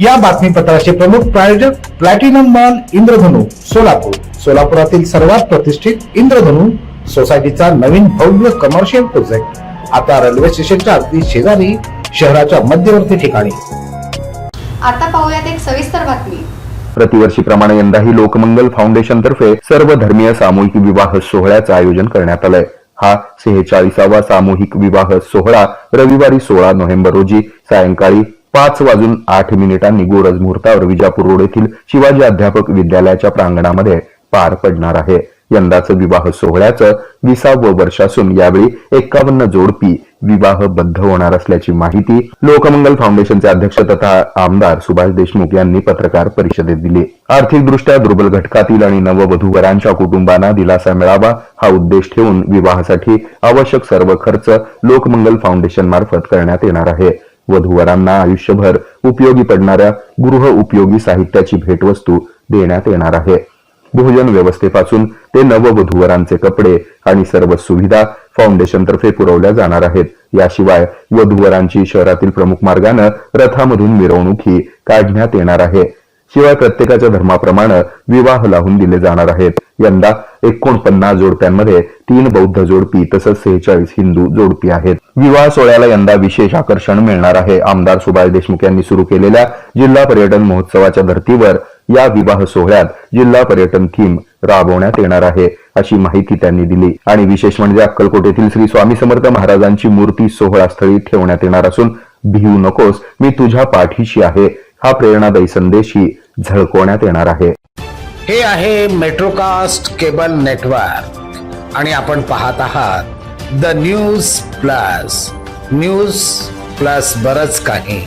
या बातमीपत्राचे प्रमुख प्रायोजक प्लॅटिनम मॉल इंद्रधनु सोलापूर. सोलापुरातील सर्वात प्रतिष्ठित इंद्रधनु सोसायटीचा नवीन भव्य कमर्शियल प्रोजेक्ट आता रेल्वे स्टेशनच्या अगदी शेजारी शहराच्या मध्यवर्ती ठिकाणी. आता पाहूयात एक सविस्तर बातमी. प्रतिवर्षीप्रमाणे यंदाही लोकमंगल फाउंडेशन तर्फे सर्व धर्मीय सामूहिक विवाह सोहळ्याचं आयोजन करण्यात आलंय. हा सेहेचाळीसावा सामूहिक विवाह सोहळा रविवारी सोळा नोव्हेंबर रोजी सायंकाळी पाच वाजून आठ मिनिटांनी गोरज मुहूर्तावर विजापूर रोड येथील शिवाजी अध्यापक विद्यालयाच्या प्रांगणामध्ये पार पडणार आहे. यंदाचं विवाह सोहळ्याचं विसावं वर्ष असून यावेळी एक्कावन्न जोडपी विवाहबद्ध होणार असल्याची माहिती लोकमंगल फाउंडेशनचे अध्यक्ष तथा आमदार सुभाष देशमुख यांनी पत्रकार परिषदेत दिली. आर्थिकदृष्ट्या दुर्बल घटकातील आणि नववधूवरांच्या कुटुंबांना दिलासा मिळावा हा उद्देश ठेवून विवाहासाठी आवश्यक सर्व खर्च लोकमंगल फाउंडेशन मार्फत करण्यात येणार आहे. वधूवरांना आयुष्यभर उपयोगी पडणाऱ्या गृह उपयोगी साहित्याची भेटवस्तू देण्यात येणार आहे. भोजन व्यवस्थेपासून ते नववधूवरांचे कपडे आणि सर्व सुविधा फाउंडेशनतर्फे पुरवल्या जाणार आहेत. याशिवाय वधूवरांची शहरातील प्रमुख मार्गानं रथामधून मिरवणुकी काढण्यात येणार आहे. शिवाय प्रत्येकाच्या धर्माप्रमाणे विवाह लावून दिले जाणार आहेत. यंदा एकोणपन्नास जोडप्यांमध्ये तीन बौद्ध जोडपी तसंच सेहेचाळीस हिंदू जोडपी आहेत. विवाह सोहळ्याला यंदा विशेष आकर्षण मिळणार आहे. आमदार सुभाष देशमुख यांनी सुरू केलेल्या जिल्हा पर्यटन महोत्सवाच्या धर्तीवर या विवाह सोहळ्यात जिल्हा पर्यटन थीम राबवण्यात येणार आहे अशी माहिती त्यांनी दिली. आणि विशेष म्हणजे अक्कलकोट येथील श्री स्वामी समर्थ महाराजांची मूर्ती सोहळा स्थळी ठेवण्यात येणार असून भिवू नकोस मी तुझ्या पाठीशी आहे. हा प्रेरणादायी संदेशही झळकवण्यात येणार आहे. हे आहे मेट्रोकास्ट केबल नेटवर्क आणि आपण पाहत आहात the news plus news plus बरच काही.